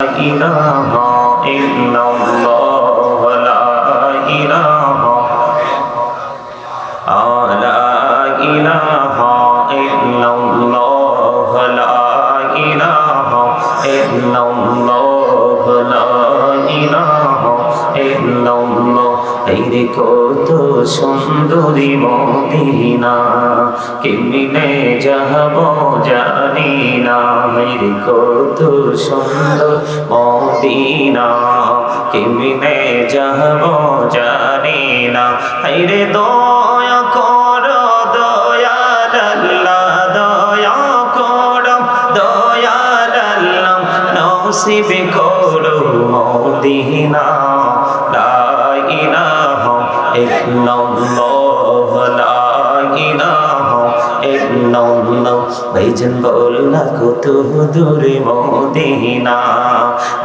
إله إلا الله لا إله لا إله إلا الله لا إله إلا الله لا إله إلا الله এই কত সুন্দরী মদিনা কেমনে যাব জানি না এই কত সুন্দর মদিনা কেমনে যাব জানি না। রে দয়া কর, দয়াল আল্লাহ, দয়া কর, দয়াল আল্লাহ, নসিব করো মদিনা। লা ইলাহা ইল্লাল্লাহ, লা ইলাহা ইল্লাল্লাহ ভাইজান বললা কত দূরে মদিনা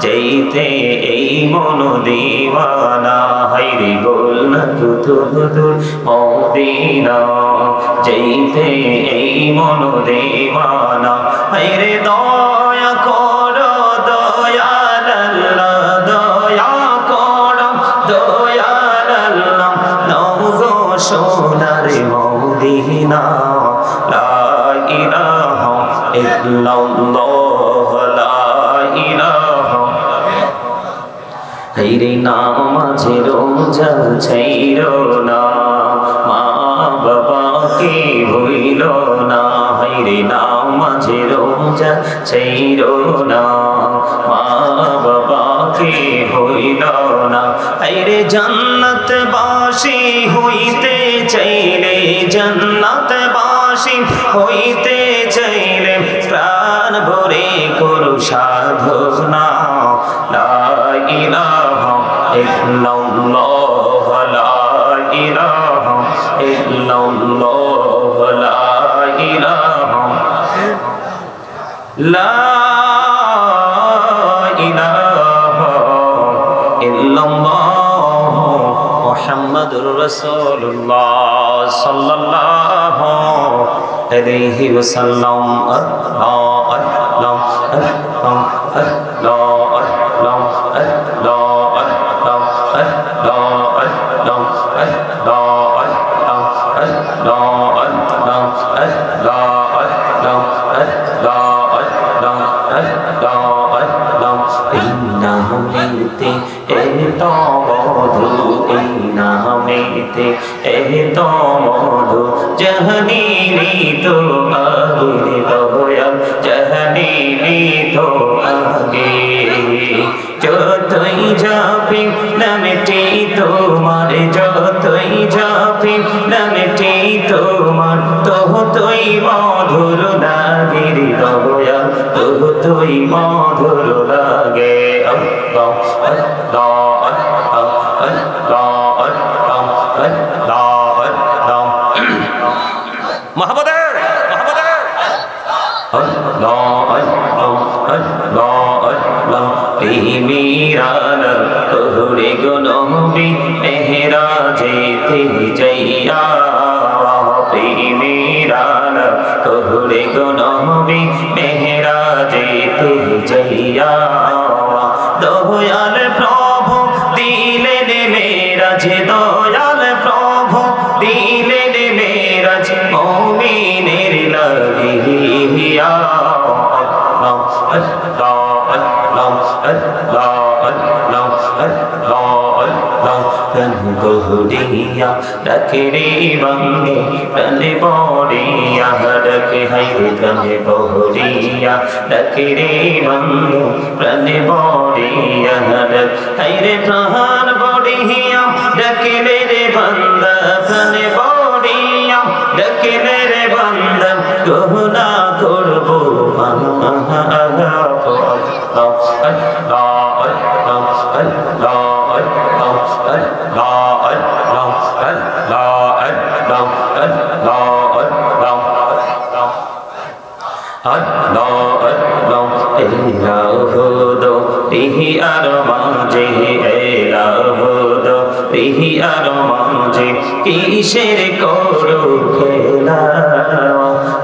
যেতে এই মন দিওয়ানা হাইরে বললা কত দূর মদিনা যেতে এই মন দিওয়ানা হাইরে দয়া কর হাইরে নামাজে রোজা ছাইর না, মা বাবাকে ভইল না, হাইরে নামাজে রোজা ছাইর না, মা বাবাকে হইল না। হাইরে জান্নাত বাসি হইতে চাইলে জান্নাত বাসি হইতে করু সাধনা লা ইলাহা ইল্লাল্লাহ লা ইলাহা ইল্লাল্লাহ লা ইলাহা লা ইলাহা ইল্লাল্লাহ মুহাম্মাদুর তে এ তো মধু জহনীলি তো আগুনি তো জহনীলি তোমাকে যতই যাবি নামেটি তোমার, যতই যাবি নামেটি তোমার তহতই মধুর নাগির দয়া তহতই মধুর লাগে। অল্লাহ অল্লাহ মহাপদের! বদলা তিমিরানা কহুরে গো নবী মেহরাজে তে যাইয়া তিমিরানা কহুরে গো নবী মেহরাজে তে যাইয়া দয়াল প্রভু দিলেন মেরাজে দয়া রন বহুরিয়া ডাকে রে বন্দে রনে বড়িয়া ডাকে হাই রনে বহুরিয়া ডাকে রে বন্দে রনে বড়িয়া ডাক হাই রে প্রাণ বড়িয়া। ডাকে রে রে বন্দ রনে বড়িয়া ডাকে রে রে আর মাঝে এলাহুদ আর মাঝে কিসের করো খেলা?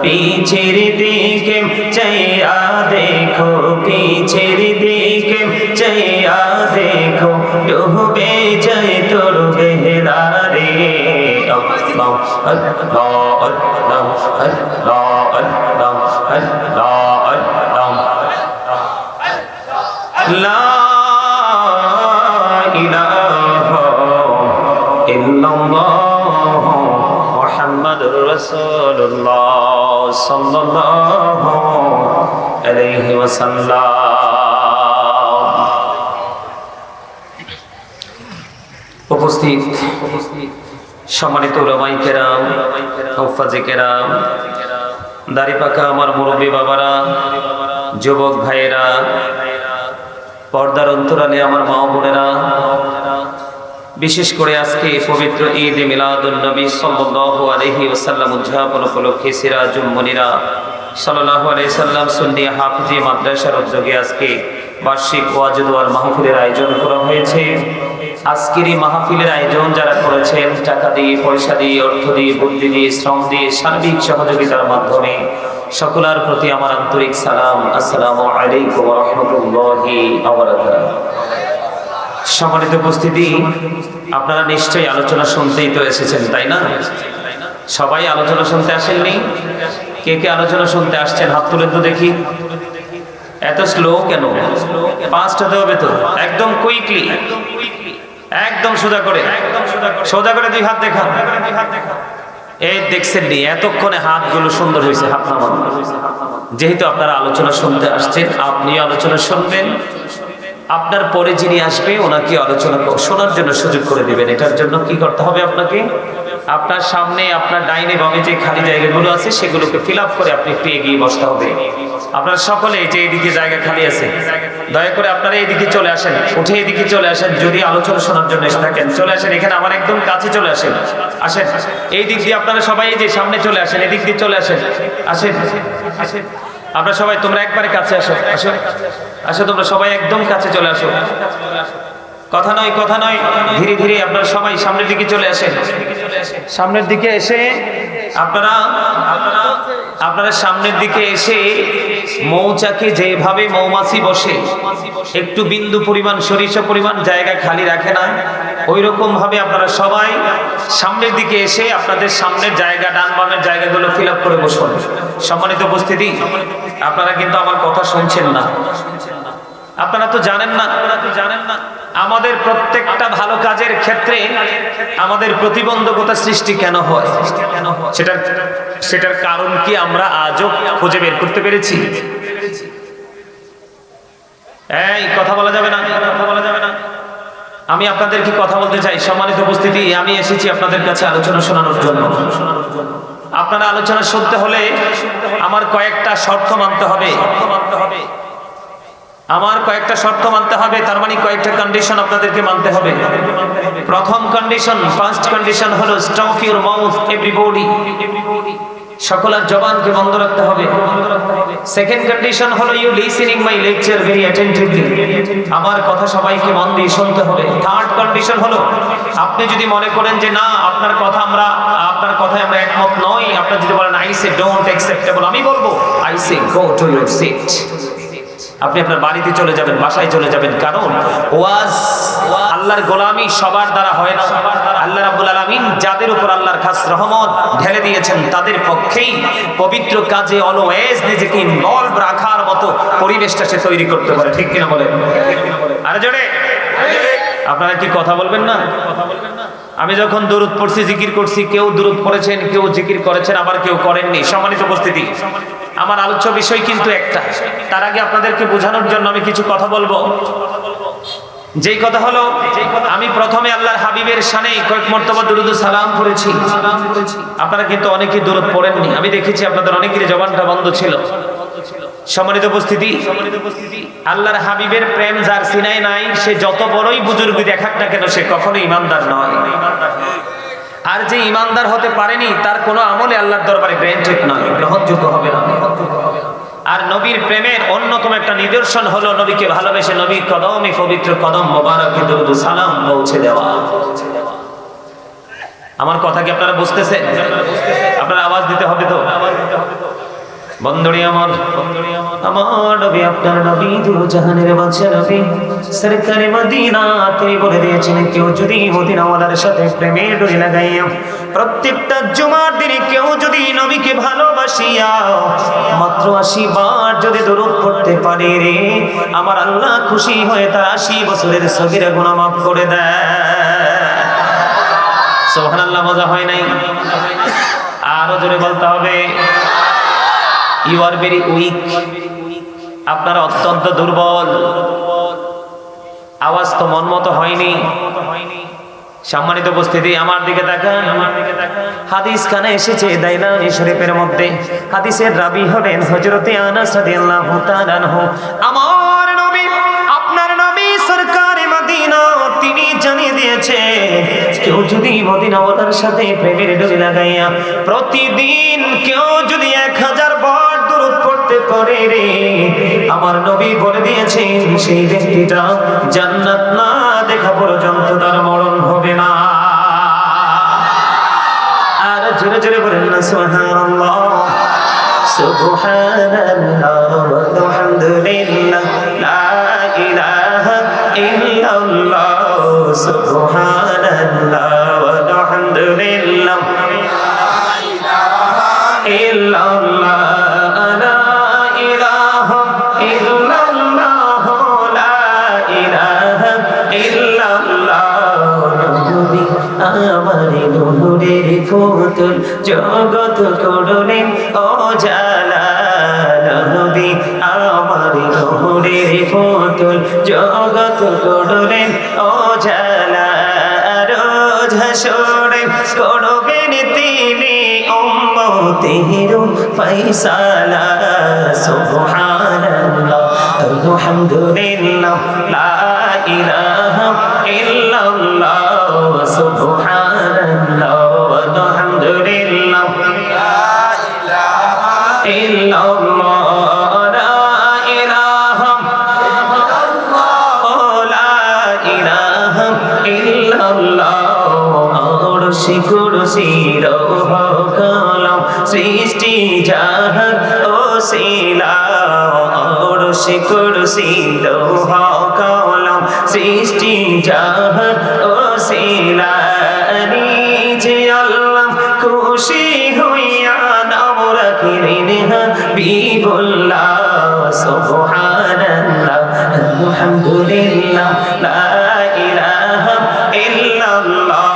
পিছের দিকে চাইয়া দেখো, পিছের দিকে চাইয়া দেখো, ডুবে যাই তোর উপস্থিত সম্মানিত ওলামাই আমার মুরব্বী বাবারা, যুবক ভাইয়েরা, পর্দার আমার মা বোনেরা, বিশেষ করে আজকে পবিত্র ঈদ মিলাদুল নবী সাল্লাল্লাহু উদযাপন উপলক্ষে সিরাজুল মুনিরা সাল্লাল্লাহু আলাইহি সাল্লাম সুন্নি হাফিজি মাদ্রাসার উদ্যোগে আজকে বার্ষিক ওয়াজুদওয়ার মাহফিলের আয়োজন করা হয়েছে। আজকের এই মাহফিলের আয়োজন যারা করেছেন, টাকা দিয়ে, পয়সা দিয়ে, অর্থ দিয়ে, বুদ্ধি দিয়ে, শ্রম দিয়ে, সার্বিক সহযোগিতার মাধ্যমে সকলার প্রতি আমার আন্তরিক সালাম। আসসালামু আলাইকুম রাহমাতুল্লাহি সম্মানিত উপস্থিতি, আপনারা নিশ্চয়ই আলোচনা শুনতেই তো এসেছেন, তাই না? সবাই আলোচনা শুনতে আসেননি? কে কে আলোচনা শুনতে আসছেন? হাত তুলে তো দেখি। এত স্লো কেন? পাঁচট হতে হবে তো। একদম কুইকলি একদম সোজা করে। সোজা করে দুই হাত দেখা এই দেখছেন নি, এতক্ষণে হাতগুলো সুন্দর হয়েছে, হাত নামান। যেহেতু আপনারা আলোচনা শুনতে আসছেন, আপনি আলোচনা শুনবেন। আপনার পরে যিনি আসবে, ওনাকে আলোচনা শোনার জন্য সুযোগ করে দিবেন। এটার জন্য কি করতে হবে আপনাকে? আপনার সামনে, আপনার ডাইনে, বামে যে খালি জায়গাগুলো আছে, সেগুলোকে ফিল করে আপনি একটু এগিয়ে বসতে হবে। আপনারা সকলে যে এইদিকে জায়গা খালি আছে, দয়া করে আপনারা এইদিকে চলে আসেন। উঠে এদিকে চলে আসেন, যদি আলোচনা শোনার জন্য এসে থাকেন। চলে আসেন, এখানে আমার একদম কাছে চলে আসেন। আসেন, এই দিক দিয়ে আপনারা সবাই যে সামনে চলে আসেন, এদিক দিয়ে চলে আসেন। আসেন আসেন। আমরা সবাই, তোমরা একবারে কাছে আসো। আসো আসো, তোমরা সবাই একদম কাছে চলে আসো। কথা নয় কথা নয়। ধীরে ধীরে আপনারা সবাই সামনের দিকে চলে আসেন। সামনের দিকে এসে আপনারা আপনারা সামনের দিকে এসে মৌচাকে যেভাবে মৌমাছি বসে, একটু বিন্দু পরিমাণ, সরিষা পরিমাণ জায়গা খালি রাখে না ওই রকম ভাবে আপনারা সবাই সামনের দিকে এসে আপনাদের সামনের জায়গা, ডান বামের জায়গাগুলো ফিল করে বসুন। সম্মানিত উপস্থিতি, আপনারা কিন্তু আমার কথা শুনছেন না আপনারা তো জানেন না। আপনারা তো জানেন না। আমাদের প্রত্যেকটা ভালো কাজের ক্ষেত্রে আমাদের প্রতিবন্ধকতা সৃষ্টি কেন হয়? সেটার সেটার কারণ কি আমরা আজও খুঁজে বের করতে পেরেছি? এই, কথা বলা যাবে না। কথা বলা যাবে না আমি আপনাদেরকে কথা বলতে চাই? সম্মানিত উপস্থিতি, আমি এসেছি আপনাদের কাছে আলোচনা শোনানোর জন্য। আপনারা আলোচনা শুনতে হলে আমার কয়েকটা শর্ত মানতে হবে। আমার কয়েকটা শর্ত মানতে হবে, তার মানে কয়েকটা কন্ডিশন আপনাদেরকে মানতে হবে। প্রথম কন্ডিশন ফার্স্ট কন্ডিশন হলো স্টপ ইউর মাউথ এভরিবডি সকলের জবানকে বন্ধ রাখতে হবে। সেকেন্ড কন্ডিশন হলো you listening my lecture very attentively আমার কথা সবাইকে মন দিয়ে শুনতে হবে। থার্ড কন্ডিশন হলো, আপনি যদি মনে করেন যে না, আপনার কথা আমরা, আপনার কথায় আমরা একমত নই, আপনি যদি বলেন আই সে ডোন্ট অ্যাকসেপ্টেবল আমি বলব I say go to your seat আপনি আপনার বাড়িতে চলে যাবেন, বাসায় চলে যাবেন। কারণ ওয়াজ আল্লাহর গোলামি সবার দ্বারা হয় না। আল্লাহ রাবুল আলমিন যাদের উপর আল্লাহর খাস রহমত ঢেলে দিয়েছেন, তাদের পক্ষেই পবিত্র কাজে অলওয়েজ নিজেকে ইনভলভ রাখার মতো পরিবেশটা সে তৈরি করতে পারে। ঠিক কিনা বলে আর জোরে? আপনারা কি কথা বলবেন না? আমি যখন দূরত পড়ছি, জিকির করছি, কেউ দূরত পড়েছেন, কেউ জিকির করেছেন, আবার কেউ করেননি। সম্মানিত উপস্থিতি, আমার আলোচ্য বিষয় কিন্তু একটা। তার আগে আপনাদেরকে বোঝানোর জন্য আমি কিছু কথা বলব। যেই কথা হলো, আমি প্রথমে আল্লাহর হাবিবের শানে কয়েক মর্তবা দুরুদ সালাম করেছি আপনারা কিন্তু অনেকেই দূরত পড়েননি। আমি দেখেছি আপনাদের অনেকেরই জবানটা বন্ধ ছিল। সম্মানিত উপস্থিতি সম্মানিত উপস্থিতি আল্লাহর হাবিবের প্রেম যার সিনাই নাই, সে যত বড়ই বুজুর্গ দেখাক না কেন, সে কখনো ইমানদার নয়। আর যে ইমানদার হতে পারেনি, তার কোনো আমলে আল্লাহর দরবারে গ্র্যান্টেড নয়, গ্রহণযোগ্য হবে না। আর নবীর প্রেমের অন্যতম একটা নিদর্শন হলো নবীকে ভালোবেসে নবীর কদমে পবিত্র কদম মোবারকে সালাম পৌঁছে দেওয়া। আমার কথা কি আপনারা বুঝতেছেন? আপনারা আওয়াজ দিতে হবে তো? বন্ধুরি আমার আমার নবী, আপনার নবী দু জাহানের বাদশা নবী, সরকারে মদিনা তিনি বলে দিয়েছেন, কেউ যদি মদিনাওয়ালার সাথে প্রেমের ডোরি লাগাইয়া প্রত্যেকটা জুমার দিনে কেউ যদি নবীকে ভালোবাসিয়া, মাত্র আশি বার যদি দরুদ পড়তে পারে রে, আমার আল্লাহ খুশি হয়ে তার আশি বছরের সগিরা গুণা মাফ করে দেয়। সোহান আল্লাহ মজা হয় নাই? আরও জোরে বলতে হবে। ইউ আর ভেরি উইক আপনারা অত্যন্ত দুর্বল। আওয়াজ তো মন মতো হয়নি। সম্মানিত উপস্থিতি, আমার দিকে তাকান হাদিস খানে এসেছে দাইলানি শরীফের মধ্যে। হাদিসের রাবি হলেন হযরতে আনাস রাদিয়াল্লাহু তাআলা আনহু। আমার নবী, আপনার নবী সরকারে মদিনা, তিনি জানিয়ে দিয়েছে কেউ যদি মদিনাওয়ালার সাথে প্রেমের ডোরি লাগাইয়া প্রতিদিন কেউ যদি পড়তে পারে রে। আমার নবী বলে দিয়েছেন, সেই ব্যক্তিটা জান্নাত না দেখা পর্যন্ত তার মরণ হবে না। আর জোরে জোরে বলেন না, সুবহানাল্লাহ। সুবহানাল্লাহ, আলহামদুলিল্লাহ, লা ইলাহা ইল্লাল্লাহ, সুবহানাল্লাহ, আলহামদুলিল্লাহ। ইল্লাল্লাহ। ফুতুল জগৎ করলেন ও জালা নবী আমার নূরের ফুতুল জগৎ করলেন ও জালা রোজ হাসরে করবেন তিনি উম্মতের ফয়সালা। সুবহানাল্লাহ, আলহামদুলিল্লাহ, লা ইলাহা ইল্লাল্লাহ আরশি কুরসি রৌহ কলম সৃষ্টি জাহান ও শিলা আরশি কুরসি রৌহ কলম সৃষ্টি জাহান ও শিলা হাবিবুল্লাহ সুবহানাল্লাহ আলহামদুলিল্লাহ লা ইলাহা ইল্লাল্লাহ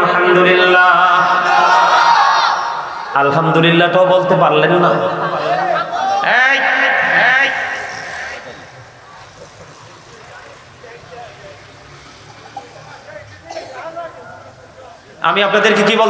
আলহামদুলিল্লাহ। আলহামদুলিল্লাহটাও বলতে পারলেন না। আমি আপনাদেরকে কি বল